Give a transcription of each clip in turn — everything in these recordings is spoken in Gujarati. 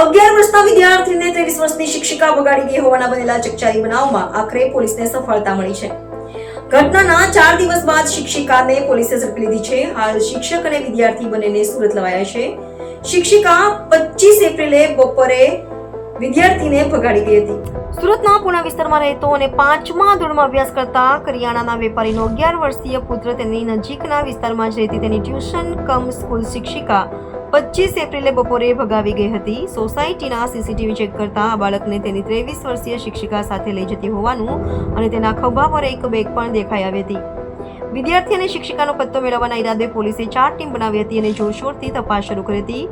અગિયાર વર્ષના વિદ્યાર્થીને ત્રેવીસ વર્ષની શિક્ષિકા બગાડી ગઈ હોવાના બનેલા ચકચારી બનાવમાં આખરે પોલીસને સફળતા મળી છે. ઘટનાના ચાર દિવસ બાદ શિક્ષિકાને પોલીસે ઝડપી લીધી છે. હાલ શિક્ષક અને વિદ્યાર્થી બંનેને સુરત લવાયા છે. શિક્ષિકા પચીસ એપ્રિલે બપોરે વિદ્યાર્થીને ભગાડી ગઈ હતી. સુરતના પુના વિસ્તારમાં રહેતો અને પાંચમા ધોરણમાં અભ્યાસ કરતા કરિયાણાના વેપારીનો અગિયાર વર્ષીય પુત્ર તેની નજીકના વિસ્તારમાં જ રહેતી તેની ટ્યુશન કમ સ્કૂલ શિક્ષિકા પચીસ એપ્રિલે બપોરે ભગાવી ગઈ હતી. સોસાયટીના સીસીટીવી ચેક કરતા આ બાળકને તેની ત્રેવીસ વર્ષીય શિક્ષિકા સાથે લઈ જતી હોવાનું અને તેના ખભા પર એક બેગ પણ દેખાઈ આવી હતી. વિદ્યાર્થી અને શિક્ષિકાનો પત્તો મેળવવાના ઈરાદે પોલીસે ચાર ટીમ બનાવી હતી અને જોરશોરથી તપાસ શરૂ કરી હતી.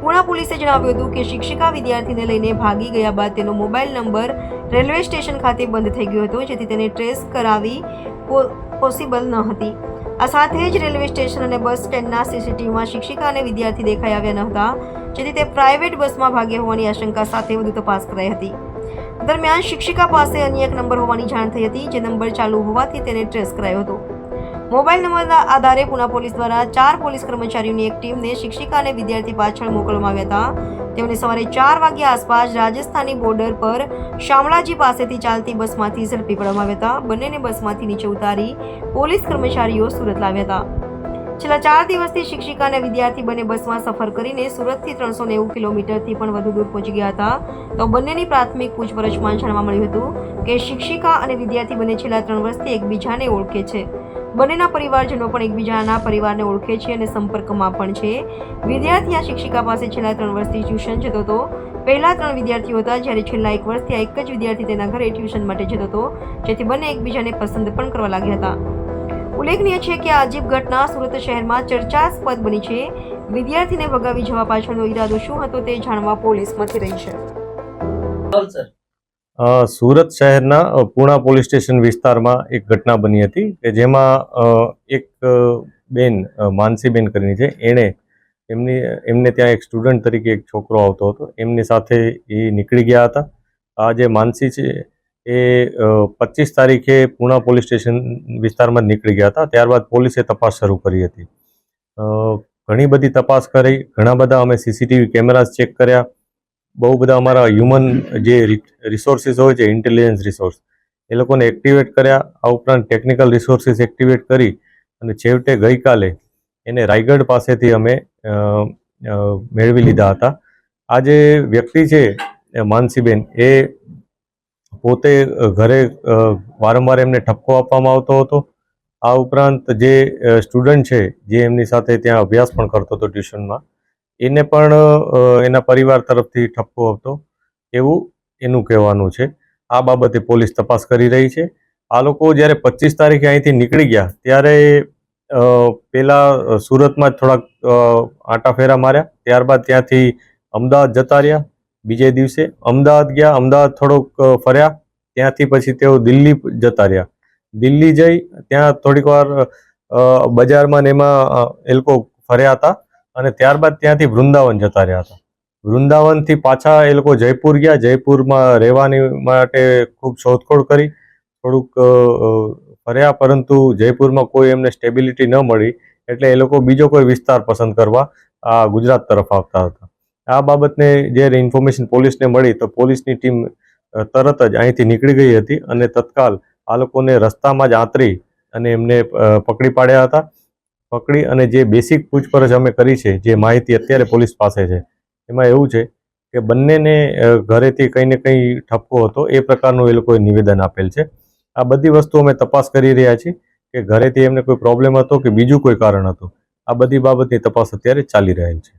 પુણા પોલીસે જણાવ્યું હતું કે શિક્ષિકા વિદ્યાર્થીને લઈને ભાગી ગયા બાદ તેનો મોબાઈલ નંબર રેલવે સ્ટેશન ખાતે બંધ થઈ ગયો હતો, જેથી તેને ટ્રેસ કરાવી પોસિબલ ન હતી. આ સાથે જ રેલવે સ્ટેશન અને બસ સ્ટેન્ડના સીસીટીવીમાં શિક્ષિકા અને વિદ્યાર્થી દેખાઈ આવ્યા ન હતા, જેથી તે પ્રાઇવેટ બસમાં ભાગ્યા હોવાની આશંકા સાથે વધુ તપાસ કરાઈ હતી. દરમિયાન શિક્ષિકા પાસે અન્ય એક નંબર હોવાની જાણ થઈ હતી, જે નંબર ચાલુ હોવાથી તેને ટ્રેસ કરાયો હતો. મોબાઈલ નંબરના આધારે પુના પોલીસ દ્વારા ચાર પોલીસ કર્મચારીઓની એક ટીમને શિક્ષિકા અને વિદ્યાર્થી પાછળ મોકલવામાં આવ્યા હતા. તેમને સવારે ચાર વાગ્યા આસપાસ રાજસ્થાની બોર્ડર પર શામળાજી પાસેથી ચાલતી બસમાંથી ઝડપી પાડવામાં આવ્યા હતા. બંનેને બસમાંથી નીચે ઉતારી પોલીસ કર્મચારીઓ સુરત લાવ્યા હતા. છેલ્લા ચાર દિવસથી શિક્ષિકા અને વિદ્યાર્થી બંને બસમાં સફર કરીને સુરતથી ત્રણસો નેવું કિલોમીટરથી પણ વધુ દૂર પહોંચી ગયા હતા. તો બંનેની પ્રાથમિક પૂછપરછમાં જાણવા મળ્યું હતું કે શિક્ષિકા અને વિદ્યાર્થી બંને છેલ્લા ત્રણ વર્ષથી એકબીજાને ઓળખે છે. બંનેના પરિવારજનો પણ એકબીજાના પરિવારને ઓળખે છે અને સંપર્કમાં પણ છે. વિદ્યાર્થી આ શિક્ષિકા પાસે છેલ્લા ત્રણ વર્ષથી ટ્યુશન જતો હતો. પહેલા ત્રણ વિદ્યાર્થીઓ હતા જ્યારે છેલ્લા એક વર્ષથી આ એક જ વિદ્યાર્થી તેના ઘરે ટ્યુશન માટે જતો હતો, જેથી બંને એકબીજાને પસંદ પણ કરવા લાગ્યા હતા. ઉલ્લેખનીય છે કે આ અજીબ ઘટના સુરત શહેરમાં ચર્ચાસ્પદ બની છે. વિદ્યાર્થીને ભગાવી જવા પાછળનો ઈરાદો શું હતો તે જાણવા પોલીસ મથી રહી છે. સુરત શહેરના પૂણા પોલીસ સ્ટેશન વિસ્તારમાં એક ઘટના બની હતી કે જેમાં એક બેન માનસીબેન કરીને છે. એણે એમની, એમને ત્યાં એક સ્ટુડન્ટ તરીકે એક છોકરો આવતો હતો. એમની સાથે એ નીકળી ગયા હતા. આ જે માનસી છે એ પચીસ તારીખે પૂણા પોલીસ સ્ટેશન વિસ્તારમાં નીકળી ગયા હતા. ત્યારબાદ પોલીસે તપાસ શરૂ કરી હતી. ઘણી બધી તપાસ કરી. ઘણા બધા અમે સીસીટીવી કેમેરાઝ ચેક કર્યા. બહુ બધા અમારા હ્યુમન જે રિસોર્સિસ હોય છે ઇન્ટેલિજન્સ રિસોર્સ એ લોકોને એક્ટિવેટ કર્યા. આ ઉપરાંત ટેકનિકલ રિસોર્સિસ એક્ટિવેટ કરી અને છેવટે ગઈકાલે એને રાયગઢ પાસેથી અમે મેળવી લીધા હતા. આ જે વ્યક્તિ છે માનસીબેન, એ પોતે ઘરે વારંવાર એમને ઠપકો આપવામાં આવતો હતો. આ ઉપરાંત જે સ્ટુડન્ટ છે, જે એમની સાથે ત્યાં અભ્યાસ પણ કરતો હતો ટ્યુશનમાં એને પણ એના પરિવાર તરફથી ઠપકો હતો. એવું એનું કહેવાનું છે. આ બાબતે પોલીસ તપાસ કરી રહી છે. આ લોકો જ્યારે પચીસ તારીખે અહીંથી નીકળી ગયા, ત્યારે પહેલાં સુરતમાં જ થોડાક આંટાફેરા આંટા ફેરા માર્યા. ત્યારબાદ ત્યાંથી અમદાવાદ જતા રહ્યા. બીજે દિવસે અમદાવાદ ગયા. અમદાવાદ થોડોક ફર્યા. ત્યાંથી પછી તેઓ દિલ્હી જતા રહ્યા. દિલ્હી જઈ ત્યાં થોડીક વાર બજારમાં ને એમાં એ લોકો ફર્યા હતા. અને ત્યારબાદ ત્યાંથી વૃંદાવન જતા રહ્યા હતા. વૃંદાવનથી પાછા એ લોકો જયપુર ગયા. જયપુરમાં રહેવાની માટે ખૂબ શોધખોળ કરી. થોડુંક ફર્યા, પરંતુ જયપુરમાં કોઈ એમને સ્ટેબિલિટી ન મળી. એટલે એ લોકો બીજો કોઈ વિસ્તાર પસંદ કરવા આ ગુજરાત તરફ આવતા હતા. આ બાબતને જ્યારે ઇન્ફોર્મેશન પોલીસને મળી, તો પોલીસની ટીમ તરત જ અહીંથી નીકળી ગઈ હતી અને તત્કાલ આ લોકોને રસ્તામાં જ આંતરી અને એમને પકડી પાડ્યા હતા. પકડી અને જે બેસિક પૂછપરછ અમે કરી છે, જે માહિતી અત્યારે પોલીસ પાસે છે, એમાં એવું છે કે બંનેને ઘરેથી કંઈ ને કંઈ ઠપકો હતો, એ પ્રકારનું એ લોકોએ નિવેદન આપેલ છે. આ બધી વસ્તુ અમે તપાસ કરી રહ્યા છીએ કે ઘરેથી એમને કોઈ પ્રોબ્લેમ હતો કે બીજું કોઈ કારણ હતું? આ બધી બાબતની તપાસ અત્યારે ચાલી રહેલ છે.